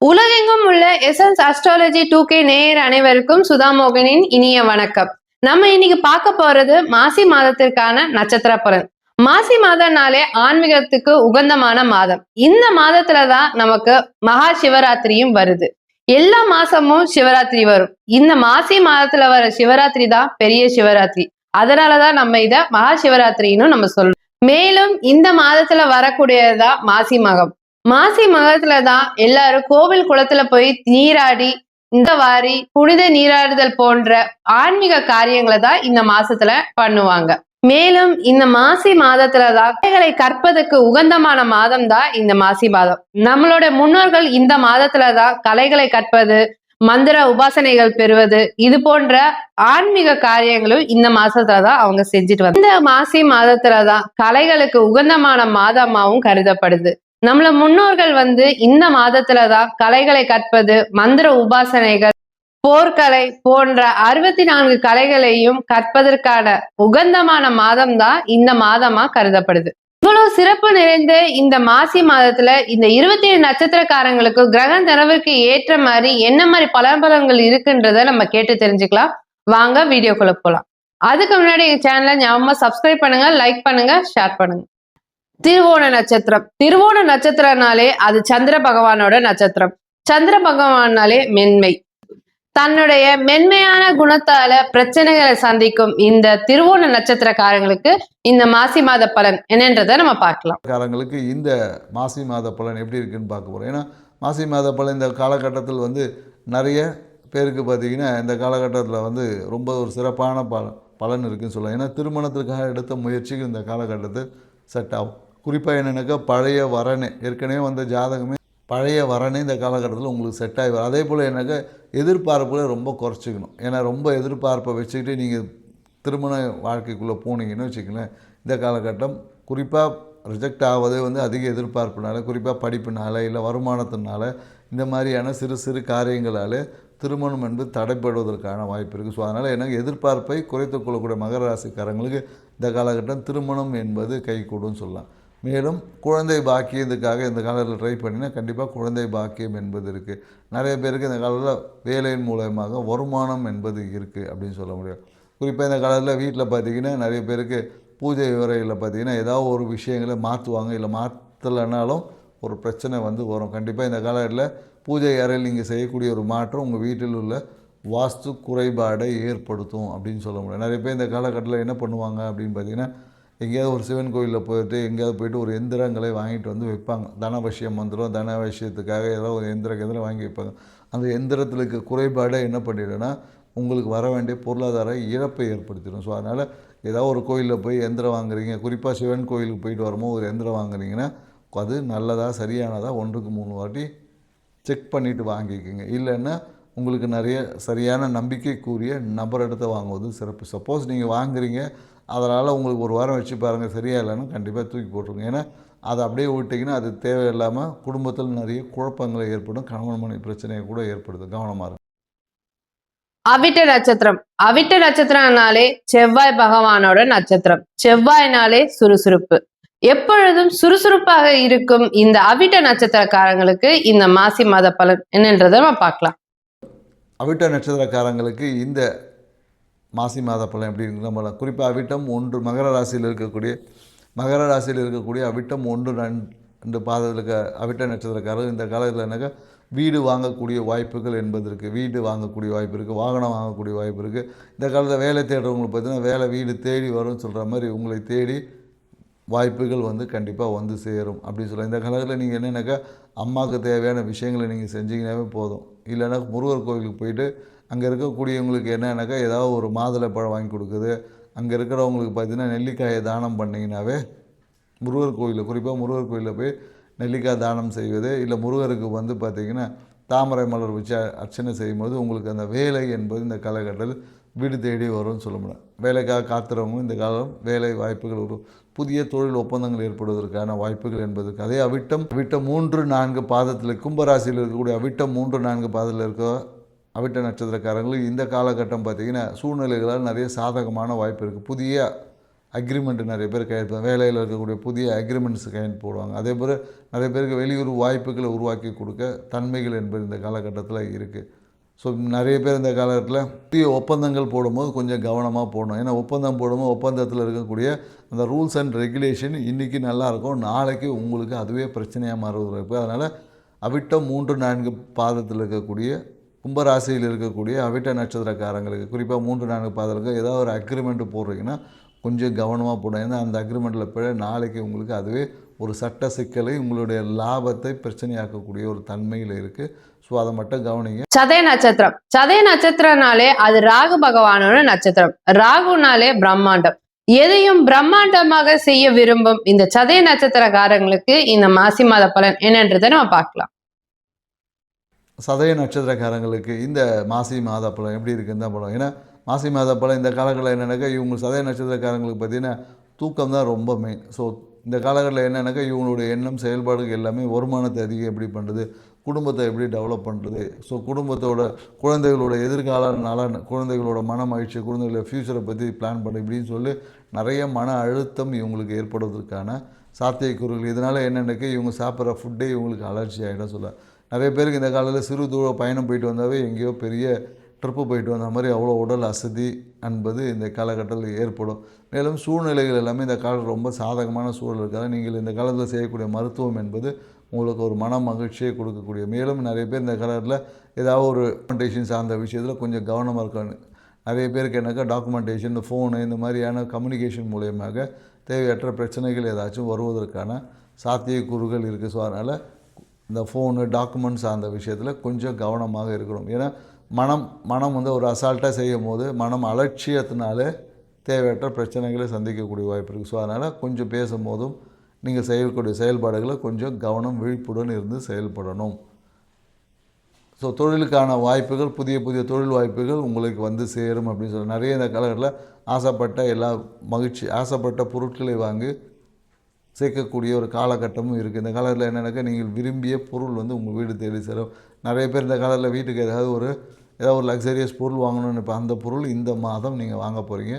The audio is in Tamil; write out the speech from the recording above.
உலகெங்கும் உள்ள எசன்ஸ் அஸ்ட்ராலஜி டூ கே நேயர் அனைவருக்கும் சுதாமோகனின் இனிய வணக்கம். நம்ம இன்னைக்கு பார்க்க போறது மாசி மாதத்திற்கான நட்சத்திர பலன் மாசி மாதம்னாலே ஆன்மீகத்துக்கு உகந்தமான மாதம். இந்த மாதத்துலதான் நமக்கு மகா சிவராத்திரியும் வருது. எல்லா மாசமும் சிவராத்திரி வரும். இந்த மாசி மாதத்துல வர சிவராத்திரி தான் பெரிய சிவராத்திரி. அதனாலதான் நம்ம இத மகா சிவராத்திரின்னு நம்ம சொல்றோம். மேலும் இந்த மாதத்துல வரக்கூடியதுதான் மாசி மகம். மாசி மகத்துல தான் எல்லாரும் கோவில் குளத்துல போய் நீராடி இந்த வாரி புனித நீராடுதல் போன்ற ஆன்மீக காரியங்களை தான் இந்த மாசத்துல பண்ணுவாங்க. மேலும் இந்த மாசி மாதத்துல தான் கற்பதற்கு உகந்தமான மாதம் தான் இந்த மாசி மாதம். நம்மளோட முன்னோர்கள் இந்த மாதத்துல தான் கலைகளை கற்பது மந்திர உபாசனைகள் பெறுவது இது போன்ற ஆன்மீக காரியங்களும் இந்த மாசத்துல தான் அவங்க செஞ்சுட்டு வந்தாங்க இந்த மாசி மாதத்துல தான் கலைகளுக்கு உகந்தமான மாதமாவும் கருதப்படுது. நம்மள முன்னோர்கள் வந்து இந்த மாதத்துலதான் கலைகளை கற்பது மந்திர உபாசனைகள் போர்க்கலை போன்ற அறுபத்தி நான்கு கலைகளையும் கற்பதற்கான உகந்தமான மாதம் தான் இந்த மாதமா கருதப்படுது. இவ்வளவு சிறப்பு நிறைந்த இந்த மாசி மாதத்துல இந்த இருபத்தி ஏழு நட்சத்திரக்காரங்களுக்கு கிரக தரவுக்கு ஏற்ற மாதிரி என்ன மாதிரி பலன்கள் இருக்குன்றத நம்ம கேட்டு தெரிஞ்சுக்கலாம். வாங்க வீடியோக்குள்ள போலாம். அதுக்கு முன்னாடி எங்க சேனலை ஞாபகமா சப்ஸ்கிரைப் பண்ணுங்க லைக் பண்ணுங்க ஷேர் பண்ணுங்க. திருவோண நட்சத்திரம். திருவோண நட்சத்திரனாலே அது சந்திர பகவானோட நட்சத்திரம். சந்திர பகவானாலே மென்மை. தன்னுடைய மென்மையான குணத்தால பிரச்சனைகளை சந்திக்கும் இந்த திருவோண நட்சத்திரக்காரங்களுக்கு இந்த மாசி மாத பலன் என்னன்றதை நம்ம பார்க்கலாம். காரங்களுக்கு இந்த மாசி மாத பலன் எப்படி இருக்குன்னு பார்க்க போகிறோம் ஏன்னா மாசி மாத பலன் இந்த காலகட்டத்தில் வந்து நிறைய பேருக்கு பார்த்தீங்கன்னா இந்த காலகட்டத்தில் வந்து ரொம்ப ஒரு சிறப்பான பலன் பலன் இருக்குன்னு சொல்லலாம். ஏன்னா திருமணத்திற்காக எடுத்த முயற்சிக்கு இந்த காலகட்டத்தில் செட் ஆகும். குறிப்பாக என்னென்னாக்கா பழைய வரனே. ஏற்கனவே வந்த ஜாதகமே பழைய வரனே இந்த காலகட்டத்தில் உங்களுக்கு செட் ஆகி வரும். அதே போல் என்னக்கா எதிர்பார்ப்புகளை ரொம்ப குறைச்சிக்கணும். ஏன்னா ரொம்ப எதிர்பார்ப்பை வச்சுக்கிட்டு நீங்கள் திருமண வாழ்க்கைக்குள்ளே போனீங்கன்னு வச்சுக்கங்களேன் இந்த காலகட்டம் குறிப்பாக ரிஜெக்ட் ஆவதே வந்து அதிக எதிர்பார்ப்புனால குறிப்பாக படிப்புனால இல்லை வருமானத்தினால இந்த மாதிரியான சிறு சிறு காரியங்களால் திருமணம் என்பது தடைப்படுவதற்கான வாய்ப்பு இருக்குது ஸோ அதனால் எனக்கு எதிர்பார்ப்பை குறைத்து கொள்ளக்கூடிய மகர ராசிக்காரங்களுக்கு இந்த காலகட்டம் திருமணம் என்பது கைகூடும்னு சொல்லலாம். மேலும் குழந்தை பாக்கியத்துக்காக இந்த காலத்தில் ட்ரை பண்ணினா கண்டிப்பாக குழந்தை பாக்கியம் என்பது இருக்குது நிறைய பேருக்கு இந்த காலத்தில் வேலையின் மூலயமாக வருமானம் என்பது இருக்குது அப்படின்னு சொல்ல முடியும். குறிப்பாக இந்த காலத்தில் வீட்டில் பார்த்தீங்கன்னா நிறைய பேருக்கு பூஜை விவரையில் பார்த்தீங்கன்னா ஏதாவது ஒரு விஷயங்களை மாற்றுவாங்க இல்லை மாற்றலைனாலும் ஒரு பிரச்சனை வந்து வரும். கண்டிப்பாக இந்த காலத்தில் பூஜை அறையில் நீங்கள் செய்யக்கூடிய ஒரு மாற்றம் உங்கள் வீட்டில் உள்ள வாஸ்து குறைபாடை ஏற்படுத்தும் அப்படின்னு சொல்ல முடியும். நிறைய பேர் இந்த காலகட்டத்தில் என்ன பண்ணுவாங்க அப்படின்னு பார்த்தீங்கன்னா எங்கேயாவது ஒரு சிவன் கோயிலில் போயிட்டு எங்கேயாவது போயிட்டு ஒரு எந்திரங்களை வாங்கிட்டு வந்து வைப்பாங்க. தனவசியம் மந்திரம் தனவசியத்துக்காக ஏதோ ஒரு எந்திர எந்திரம் வாங்கி வைப்பாங்க. அந்த எந்திரத்தில் இருக்க குறைபாடை என்ன பண்ணிடுன்னா உங்களுக்கு வர வேண்டிய பொருளாதார இழப்பை ஏற்படுத்திடும். ஸோ அதனால் ஏதாவது ஒரு கோயிலில் போய் எந்திரம் வாங்குறீங்க குறிப்பாக சிவன் கோயிலுக்கு போயிட்டு வரும்போது ஒரு எந்திரம் வாங்குறீங்கன்னா அது நல்லதாக சரியானதாக ஒன்றுக்கு மூணு வாட்டி செக் பண்ணிவிட்டு வாங்கிக்கோங்க. இல்லைன்னா உங்களுக்கு நிறைய சரியான நம்பிக்கைக்குரிய நபரிடத்தை வாங்குவது சிறப்பு. சப்போஸ் நீங்கள் வாங்குறீங்க அதனால் உங்களுக்கு ஒரு வாரம் வச்சு பாருங்கள் சரியா இல்லைன்னு கண்டிப்பாக தூக்கி போட்டுருங்க. ஏன்னா அதை அப்படியே விட்டிங்கன்னா அது தேவையில்லாமல் குடும்பத்தில் நிறைய குழப்பங்களை ஏற்படும். கணவன் மனைவி பிரச்சனையை கூட ஏற்படுது. கவனமாக இருக்கும் அவிட்ட நட்சத்திரம். அவிட்ட நட்சத்திரம்னாலே செவ்வாய் பகவானோட நட்சத்திரம். செவ்வாய்னாலே சுறுசுறுப்பு. எப்பொழுதும் சுறுசுறுப்பாக இருக்கும் இந்த அவிட்ட நட்சத்திரக்காரங்களுக்கு இந்த மாசி மாத பலன் என்னன்றதை நம்ம பார்க்கலாம். அவிட்ட நட்சத்திரக்காரங்களுக்கு இந்த மாசி மாத பலன் எப்படி இருக்கு நம்ம குறிப்பாக அவிட்டம் ஒன்று மகர ராசியில் இருக்கக்கூடிய மகர ராசியில் இருக்கக்கூடிய அவிட்டம் ஒன்று ரெண்டு பாதத்தில் இருக்க அவிட்ட நட்சத்திரக்காரர்கள் இந்த காலத்தில் என்னக்கா வீடு வாங்கக்கூடிய வாய்ப்புகள் என்பது இருக்குது வீடு வாங்கக்கூடிய வாய்ப்பு இருக்குது வாகனம் வாங்கக்கூடிய வாய்ப்பு இருக்குது இந்த காலத்தில் வேலை தேடுறவங்களுக்கு பார்த்தீங்கன்னா வேலை வீடு தேடி வரும்னு சொல்கிற மாதிரி உங்களை தேடி வாய்ப்புகள் வந்து கண்டிப்பாக வந்து சேரும். அப்படின்னு சொல்லலாம் இந்த காலத்தில் நீங்கள் என்னென்னாக்கா அம்மாவுக்கு தேவையான விஷயங்களை நீங்கள் செஞ்சீங்கன்னாவே போதும். இல்லைன்னா முருகர் கோவிலுக்கு போயிட்டு அங்கே இருக்கக்கூடியவங்களுக்கு என்னன்னாக்கா ஏதாவது ஒரு மாதுளை பழம் வாங்கி கொடுக்குது. அங்கே இருக்கிறவங்களுக்கு பார்த்தீங்கன்னா நெல்லிக்காயை தானம் பண்ணிங்கனாவே முருகர் கோயிலில் குறிப்பாக முருகர் கோயிலில் போய் நெல்லிக்காய் தானம் செய்வது இல்லை முருகருக்கு வந்து பார்த்திங்கன்னா தாமரை மலர் வச்சு அர்ச்சனை செய்யும்போது உங்களுக்கு அந்த வேலை என்பது இந்த காலகட்டத்தில் வீடு தேடி வரும்னு சொல்ல முடியும் வேலைக்காக காத்துறவங்க இந்த காலம் வேலை வாய்ப்புகள் வரும் புதிய தொழில் ஒப்பந்தங்கள் ஏற்படுவதற்கான வாய்ப்புகள் என்பது அதே அவிட்டம் அவிட்டம் மூன்று நான்கு பாதத்தில் கும்பராசியில் இருக்கக்கூடிய அவிட்டம் மூன்று நான்கு பாதத்தில் இருக்க அவிட்ட நட்சத்திரக்காரங்களுக்கு இந்த காலகட்டம் பார்த்திங்கன்னா சூழ்நிலைகளால் நிறைய சாதகமான வாய்ப்பு இருக்குது புதிய அக்ரிமெண்ட் நிறைய பேர் கையெழுத்து வேலையில் இருக்கக்கூடிய புதிய அக்ரிமெண்ட்ஸ் கையெழுத்து போடுவாங்க. அதே போல் நிறைய பேருக்கு வெளியூர் வாய்ப்புகளை உருவாக்கி கொடுக்க தன்மைகள் என்பது இந்த காலகட்டத்தில் இருக்குது ஸோ நிறைய பேர் இந்த காலகட்டத்தில் புதிய ஒப்பந்தங்கள் போடும்போது கொஞ்சம் கவனமாக போடணும். ஏன்னா ஒப்பந்தம் போடும்போது ஒப்பந்தத்தில் இருக்கக்கூடிய அந்த ரூல்ஸ் அண்ட் ரெகுலேஷன் இன்றைக்கி நல்லாயிருக்கும் நாளைக்கு உங்களுக்கு அதுவே பிரச்சனையாக மாறுவதற்கு அதனால் அவிட்டம் மூன்று நான்கு பாதத்தில் இருக்கக்கூடிய கும்பராசியில் இருக்கக்கூடிய அவிட்ட நட்சத்திரக்காரங்களுக்கு குறிப்பாக மூன்று நான்கு பாதத்துக்கு ஏதாவது ஒரு அக்ரிமெண்ட் போடுறீங்கன்னா கொஞ்சம் கவனமாக போடணும். ஏன்னா அந்த அக்ரிமெண்ட்டில் பிழை நாளைக்கு உங்களுக்கு அதுவே ஒரு சட்ட சிக்கலை உங்களுடைய லாபத்தை பிரச்சனையாக்கக்கூடிய ஒரு தன்மையில் இருக்குது ஸோ அதை மட்டும் கவனிங்க. சதய நட்சத்திரம். சதய நட்சத்திரனாலே அது ராகு பகவானோட நட்சத்திரம். ராகுனாலே பிரம்மாண்டம். எதையும் பிரம்மாண்டமாக செய்ய விரும்பும் இந்த சதய நட்சத்திரக்காரங்களுக்கு இந்த மாசி மாத பலன் என்னன்றதை நம்ம பார்க்கலாம். சதய நட்சத்திரக்காரங்களுக்கு இந்த மாசி மாத பழம் எப்படி இருக்குன்னு தான் படம் ஏன்னா மாசி மாத பழம் இந்த காலகட்டத்தில் என்னென்னாக்கா இவங்க சதய நட்சத்திரக்காரங்களுக்கு பார்த்தீங்கன்னா தூக்கம் தான் ரொம்ப மெயின் ஸோ இந்த காலகட்டத்தில் என்னென்னாக்கா இவங்களுடைய எண்ணம் செயல்பாடுகள் எல்லாமே வருமானத்தை அதிகம் எப்படி பண்ணுறது குடும்பத்தை எப்படி டெவலப் பண்ணுறது ஸோ குடும்பத்தோட குழந்தைகளோட எதிர்கால நலன் குழந்தைகளோட மன மகிழ்ச்சி குழந்தைகளோட ஃப்யூச்சரை பற்றி பிளான் பண்ணு இப்படின்னு சொல்லி நிறைய மன அழுத்தம் இவங்களுக்கு ஏற்படுவதற்கான சாத்தியக்கூறுகள். இதனால் என்னென்னக்கு இவங்க சாப்பிட்ற ஃபுட்டே இவங்களுக்கு அலர்ஜி ஆகிடும் சொல்ல. நிறைய பேருக்கு இந்த காலத்தில் சிறு தூர பயணம் போயிட்டு வந்தாவே எங்கேயோ பெரிய ட்ரிப்பு போயிட்டு வந்த மாதிரி அவ்வளோ உடல் அசதி என்பது இந்த காலகட்டத்தில் ஏற்படும். மேலும் சூழ்நிலைகள் எல்லாமே இந்த காலம் ரொம்ப சாதகமான சூழல் இருக்காது. நீங்கள் இந்த காலத்தில் செய்யக்கூடிய மருத்துவம் என்பது உங்களுக்கு ஒரு மன மகிழ்ச்சியை கொடுக்கக்கூடிய. மேலும் நிறைய பேர் இந்த கலரில் ஏதாவது ஒரு டாக்குமெண்டேஷன் சார்ந்த விஷயத்தில் கொஞ்சம் கவனமாக இருக்கணும். நிறைய பேருக்கு என்னக்கா டாக்குமெண்டேஷன் இந்த ஃபோனு இந்த மாதிரியான கம்யூனிகேஷன் மூலயமாக தேவையற்ற பிரச்சனைகள் ஏதாச்சும் வருவதற்கான சாத்தியக்கூறுகள் இருக்குது ஸோ அதனால் இந்த ஃபோனு டாக்குமெண்ட் சார்ந்த விஷயத்தில் கொஞ்சம் கவனமாக இருக்கணும். ஏன்னா மனம் மனம் வந்து ஒரு அசால்ட்டாக செய்யும் போது மனம் அலட்சியத்தினாலே தேவையற்ற பிரச்சனைகளை சந்திக்கக்கூடிய வாய்ப்பு இருக்குது ஸோ அதனால் கொஞ்சம் பேசும்போதும் நீங்கள் செய்யக்கூடிய செயல்பாடுகளை கொஞ்சம் கவனம் விழிப்புடன் இருந்து செயல்படணும். ஸோ தொழிலுக்கான வாய்ப்புகள் புதிய புதிய தொழில் வாய்ப்புகள் உங்களுக்கு வந்து சேரும் அப்படின்னு சொல்லி நிறைய இந்த காலகட்டத்தில் ஆசைப்பட்ட எல்லா மகிழ்ச்சி ஆசைப்பட்ட பொருட்களை வாங்கி சேர்க்கக்கூடிய ஒரு காலகட்டமும் இருக்குது இந்த காலத்தில் என்னென்னாக்கா நீங்கள் விரும்பிய பொருள் வந்து உங்கள் வீடு தேடி சேரும். நிறைய பேர் இந்த காலத்தில் வீட்டுக்கு ஏதாவது ஒரு ஏதாவது ஒரு லக்ஸரியஸ் பொருள் வாங்கணும்னு இப்போ அந்த பொருள் இந்த மாதம் நீங்கள் வாங்க போகிறீங்க